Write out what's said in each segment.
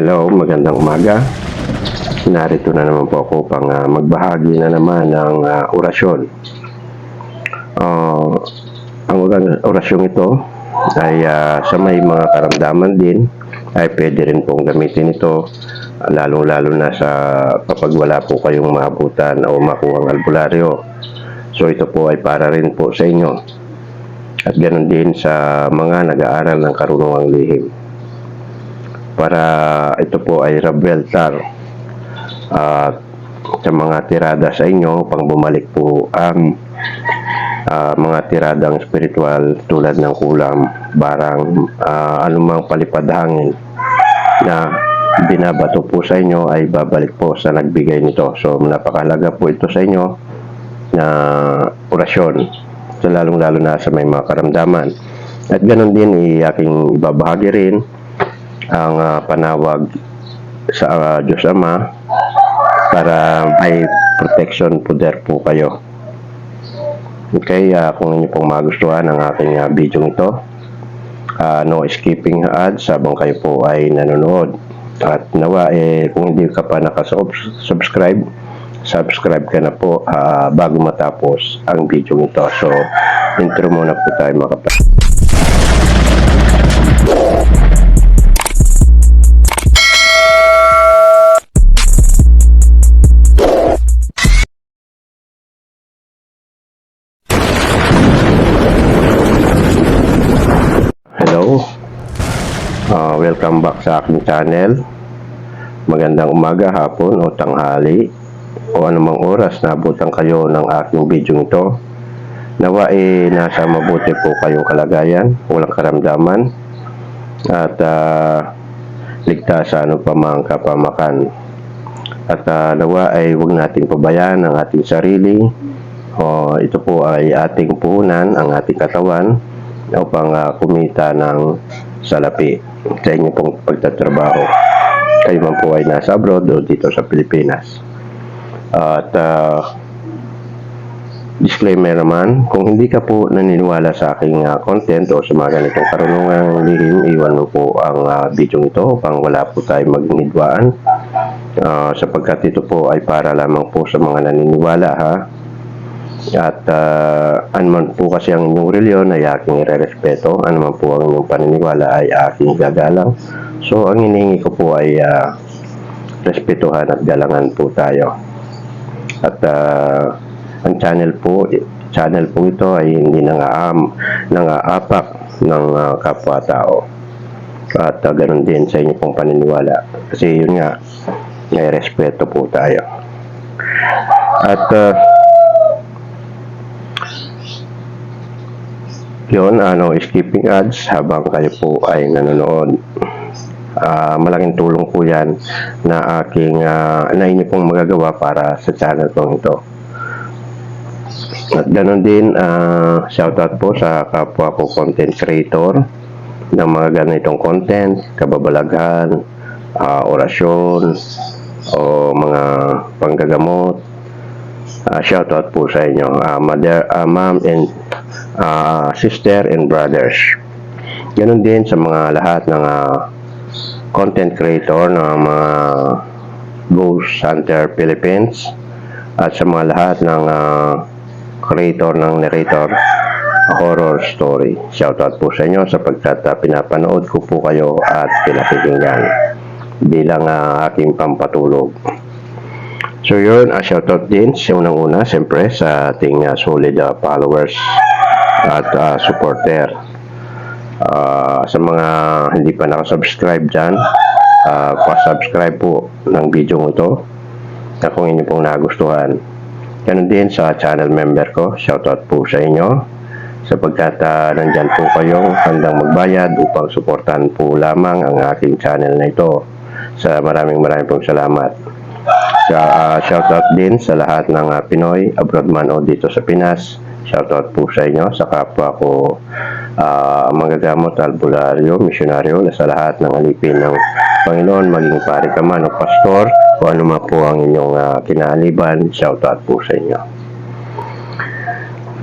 Hello, magandang umaga. Narito na naman po ako pang ah, magbahagi na naman ng ah, orasyon. Ah, ang ora- orasyong ito ay ah, sa may mga karamdaman din ay pwede rin pong gamitin ito lalo-lalo na sa kapag wala po kayong maabutan o makuhang albularyo. So ito po ay para rin po sa inyo. At ganoon din sa mga nag-aaral ng karunungang lihim para ito po ay Rabeltar at sa mga tirada sa inyo pang bumalik po ang ah, mga tiradang spiritual tulad ng kulam, barang, ah, anumang palipad na binabato po sa inyo ay babalik po sa nagbigay nito. So napakahalaga po ito sa inyo na orasyon so lalong-lalo na sa may mga karamdaman. At ganun din i aking ibabahagi rin ang ah, panawag sa ah, Diyos Ama para may protection poder po kayo. Okay, ah, kung inyo pong magustuhan ang aking ah, video ito, ah, no skipping ads habang kayo po ay nanonood. At nawa, eh, kung hindi ka pa nakasubscribe, subscribe ka na po ah, bago matapos ang video ito. So, intro muna po tayo mga kapatid. Welcome back sa aking channel. Magandang umaga, hapon o tanghali o anumang oras na abutan kayo ng aking video ito. Nawa eh, nasa mabuti po kayong kalagayan, walang karamdaman at ah, ligtas sa ano pa mang kapamakan. At ah, nawa ay huwag nating pabayaan ang ating sarili. O, ito po ay ating puhunan, ang ating katawan upang ah, kumita ng salapi sa inyo pong pagtatrabaho. Kayo man po ay nasa abroad o dito sa Pilipinas. At ah, disclaimer naman, kung hindi ka po naniniwala sa aking ah, content o sa mga ganitong karunungan lihim, iwan mo po ang ah, video ito upang wala po tayo magnidwaan. Ah, sapagkat ito po ay para lamang po sa mga naniniwala ha. At uh, anuman po kasi ang inyong reliyon ay aking irerespeto, anuman po ang inyong paniniwala ay aking gagalang. So ang hinihingi ko po ay ah, respetuhan at galangan po tayo. At ah, ang channel po, channel po ito ay hindi nangaam, nangaapak ng ah, kapwa-tao. At ah, ganun din sa inyo pong paniniwala. Kasi yun nga, may respeto po tayo. At ah, yun, ano, skipping ads habang kayo po ay nanonood. Ah, malaking tulong po yan na aking ah, na pong magagawa para sa channel kong ito. At ganoon din, ah, shoutout po sa kapwa ko content creator ng mga ganitong content, kababalaghan, ah, orasyon, o mga panggagamot. Ah, shoutout po sa inyo, ah, mother, ah, ma'am and ah, sister and brothers. Ganon din sa mga lahat ng ah, content creator ng mga Ghost Hunter Philippines at sa mga lahat ng ah, creator ng narrator horror story. Shoutout po sa inyo sapagkat ah, pinapanood ko po kayo at pinakikinggan bilang ah, aking pampatulog. So yun, uh, shoutout din sa unang-una, siyempre sa ating ah, solid ah, followers at ah, supporter. Ah, sa mga hindi pa nakasubscribe dyan, ah, pa-subscribe po ng video ito na kung inyo pong nagustuhan. Ganun din sa channel member ko, shoutout po sa inyo sapagkat ah, nandyan po kayong handang magbayad upang suportahan po lamang ang aking channel na ito. Sa maraming maraming pong salamat. Sa ah, shoutout din sa lahat ng ah, Pinoy, abroad man o dito sa Pinas. Shoutout po sa inyo, sa kapwa ko ah, magagamot, albularyo, misyonaryo na sa lahat ng alipin ng Panginoon, maging pari ka man o pastor o ano man po ang inyong ah, kinaliban, shoutout po sa inyo.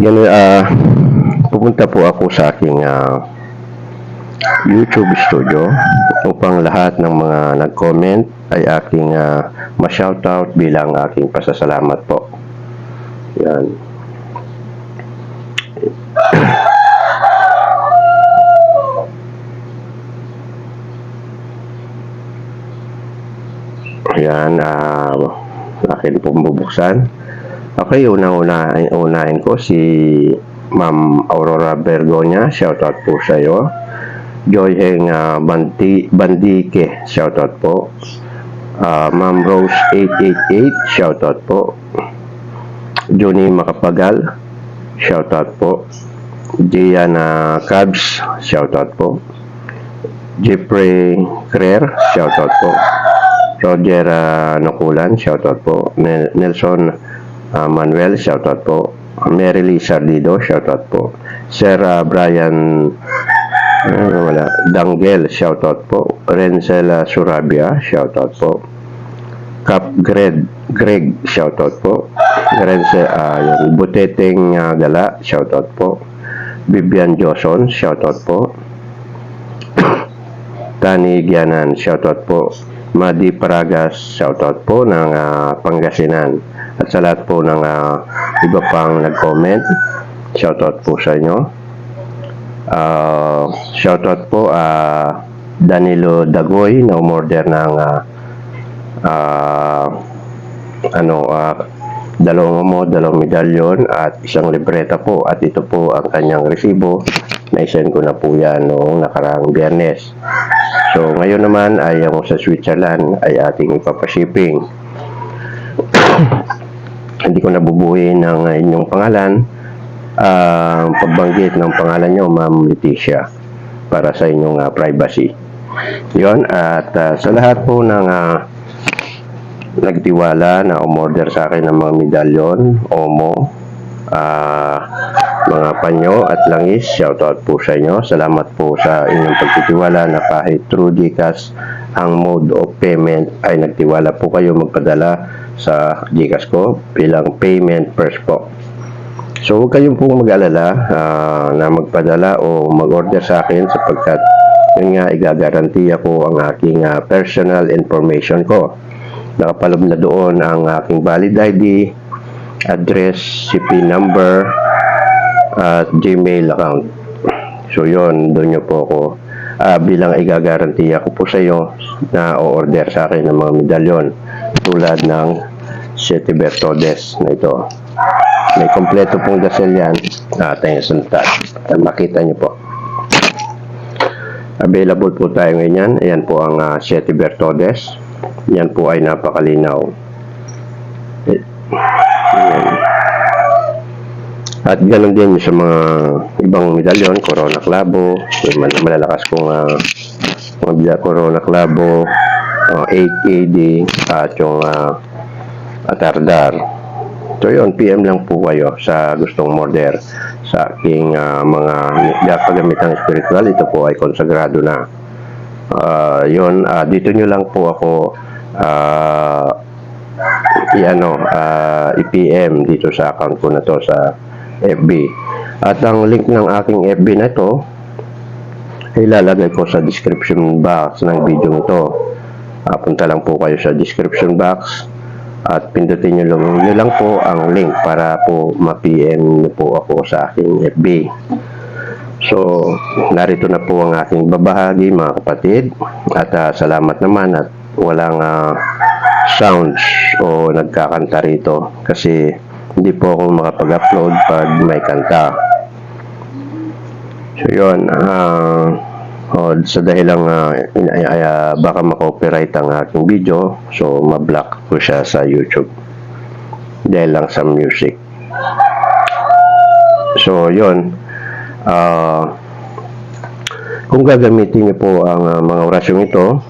Yan, ah, pupunta po ako sa aking ah, YouTube Studio upang lahat ng mga nag-comment ay aking uh, ma-shoutout bilang aking pasasalamat po. Yan. Yan, ah, akin pong bubuksan. Okay, una-una, unahin ko si Ma'am Aurora Bergonya. Shoutout po sa iyo. Joy Heng ah, Bandi, Bandike. Shoutout po. Ah, Ma'am Rose 888. Shoutout po. Johnny Makapagal. Shoutout po. Diana Cabs. Shoutout po. Jeffrey Crer. Shoutout po. Roger uh, Nakulan, shoutout po. Nel- Nelson ah, Manuel, shoutout po. Mary Lee Sardido, shoutout po. Sir ah, Brian ah, wala, Dangel, shoutout po. Renzel ah, Surabia, shoutout po. Cap Greg, Greg, shoutout po. Renzel, ah, yun, Buteteng ah, Gala, shoutout po. Bibian Joson, shoutout po. Tani Gianan, shoutout po. Madi Paragas, shoutout po ng ah, Pangasinan. At sa lahat po ng ah, iba pang nag-comment, shoutout po sa inyo. Ah, shoutout po ah, Danilo Dagoy na umorder ng ah, ah, ano, ah, dalawang mo, dalawang medalyon at isang libreta po at ito po ang kanyang resibo na-send ko na po yan noong nakaraang biyernes. So, ngayon naman ay ang sa Switzerland ay ating ipapashipping. Hindi ko nabubuhin ng inyong pangalan. Ang pagbanggit ng pangalan nyo, Ma'am Leticia, para sa inyong ah, privacy. Yon at ah, sa lahat po ng ah, nagtiwala na umorder sa akin ng mga medalyon, omo, ah, mga panyo at langis, shoutout po sa inyo. Salamat po sa inyong pagtitiwala na kahit through GCash ang mode of payment ay nagtiwala po kayo magpadala sa GCash ko bilang payment first po. So huwag kayong pong mag-alala ah, na magpadala o mag-order sa akin sapagkat yun nga igagarantiya ko ang aking ah, personal information ko. Nakapalob na doon ang aking valid ID, address, CP number, at Gmail account. So yon doon nyo po ako ah, bilang igagarantiya ko po sa iyo na o-order sa akin ng mga medalyon tulad ng Sete Bertodes na ito. May kompleto pong dasal yan na ating suntat. Makita nyo po. Available po tayo ngayon yan. Ayan po ang uh, Sete Bertodes. Yan po ay napakalinaw. Eh, Ayan. At ganun din sa mga ibang medalyon, Corona Clavo, yung mal- malalakas kong uh, mga Corona Clavo, uh, 8AD, at yung uh, Atardar. So yun, PM lang po kayo sa gustong order sa aking ah, mga gagamitan spiritual. Ito po ay konsagrado na. Ah, yun, ah, dito nyo lang po ako ah, i-ano, ah, i-PM dito sa account ko na to sa FB. At ang link ng aking FB na ito, ilalagay ko sa description box ng video ito. Ah, punta lang po kayo sa description box at pindutin nyo lang, nyo lang po ang link para po ma-PM nyo po ako sa aking FB. So, narito na po ang aking babahagi mga kapatid at ah, salamat naman at walang ah, sounds o nagkakanta rito kasi hindi po ako makapag-upload pag may kanta. So, yun. ah oh, sa dahilang ah, ay, ah, baka ma-copyright ang aking video, so ma-block ko siya sa YouTube. Dahil lang sa music. So, yun. Ah kung gagamitin niyo po ang ah, mga orasyong ito,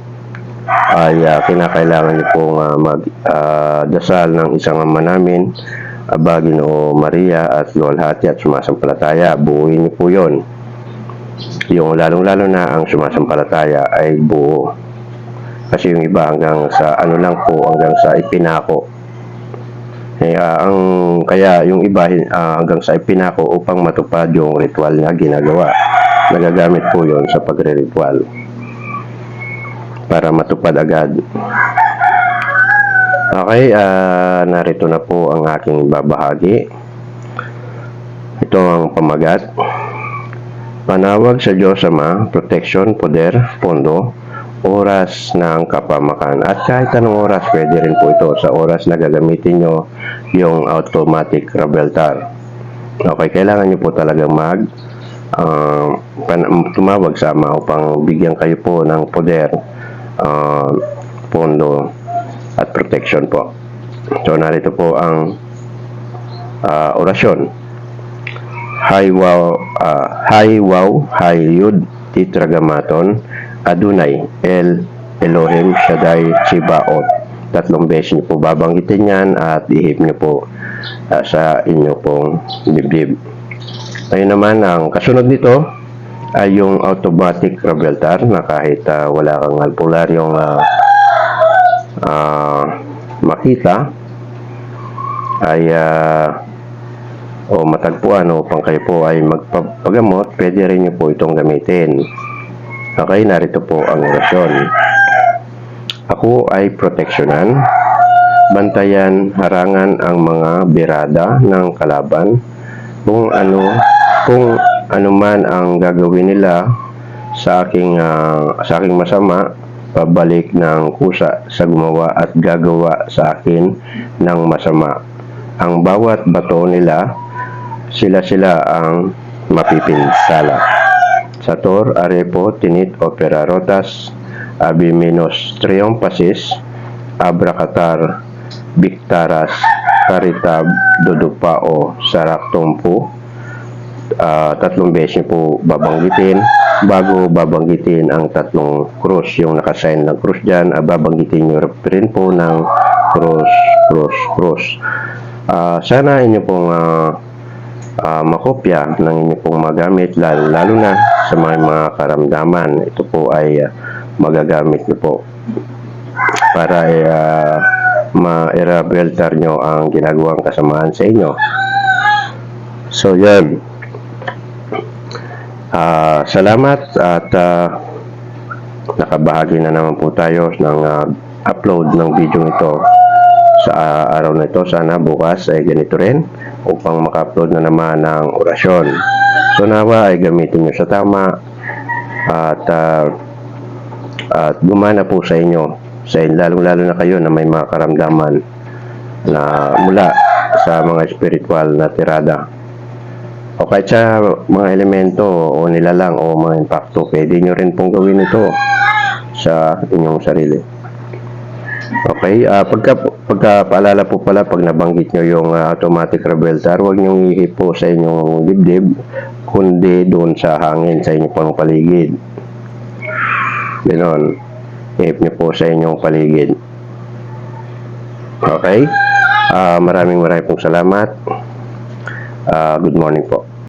ay ah, kinakailangan niyo pong ah, mag-dasal ng isang ama namin, Aba, Ginoo Maria at Luwalhati at sumasampalataya. Buuin niyo po yon. Yung lalong-lalo na ang sumasampalataya ay buo. Kasi yung iba hanggang sa ano lang po, hanggang sa ipinako. Kaya, ang, kaya yung iba ah, hanggang sa ipinako upang matupad yung ritual na ginagawa. nagagamit po yon sa pagre-ritual para matupad agad. Okay, ah, narito na po ang aking babahagi. Ito ang pamagat. Panawag sa Diyos Ama, protection, poder, pondo, oras ng kapamakan. At kahit anong oras, pwede rin po ito sa oras na gagamitin nyo yung automatic rabeltar. Okay, kailangan nyo po talaga mag pan- tumawag sa Ama upang bigyan kayo po ng poder, ah, pondo, at protection po. So, narito po ang ah, orasyon. Hay wow, ah, hay wow, hay yud, titragamaton, Adunay, El Elohim Shaddai Chibaot. Tatlong beses niyo po babanggitin yan at ihip niyo po ah, sa inyo pong dibdib. Ayun naman, ang kasunod nito ay yung automatic rabeltar na kahit ah, wala kang alpularyong ah, ah, makita ay ah, o matagpuan upang kayo po ay magpapagamot, pwede rin niyo po itong gamitin. Okay, narito po ang orasyon. Ako ay proteksyonan, bantayan, harangan ang mga birada ng kalaban kung ano kung ano man ang gagawin nila sa aking ah, sa aking masama pabalik ng kusa sa gumawa at gagawa sa akin ng masama ang bawat bato nila sila-sila ang mapipinsala. Sator, Arepo, Tinit, Opera Rotas, Abiminos, Triumpasis, Abracatar, Bictaras, Caritab, Dudupao, Saraktumpu, Ah, tatlong beses po babanggitin. Bago babanggitin ang tatlong cross yung nakasign ng cross dyan ah, babanggitin nyo rin po ng cross cross cross. Ah, sana inyo pong ah, ah, makopya ng inyo pong magamit lalo, lalo na sa mga, mga karamdaman. Ito po ay ah, magagamit nyo po para uh, ma-irabeltar nyo ang ginagawang kasamaan sa inyo. So yan Ah, salamat at ah, nakabahagi na naman po tayo ng ah, upload ng video ito sa ah, araw na ito. Sana bukas ay ganito rin upang maka-upload na naman ng orasyon. So nawa ay gamitin nyo sa tama at ah, at gumana po sa inyo sa lalong-lalo na kayo na may mga karamdaman na mula sa mga spiritual na tirada o kahit sa mga elemento o nilalang o mga impacto, pwede nyo rin pong gawin ito sa inyong sarili. Okay, ah pagka, pagka paalala po pala, pag nabanggit nyo yung ah, automatic rebeltar, huwag nyo ihip po sa inyong dibdib, kundi doon sa hangin sa inyong pang paligid. Ganon, ihip nyo po sa inyong paligid. Okay, Ah maraming maraming pong salamat. Ah, good morning po.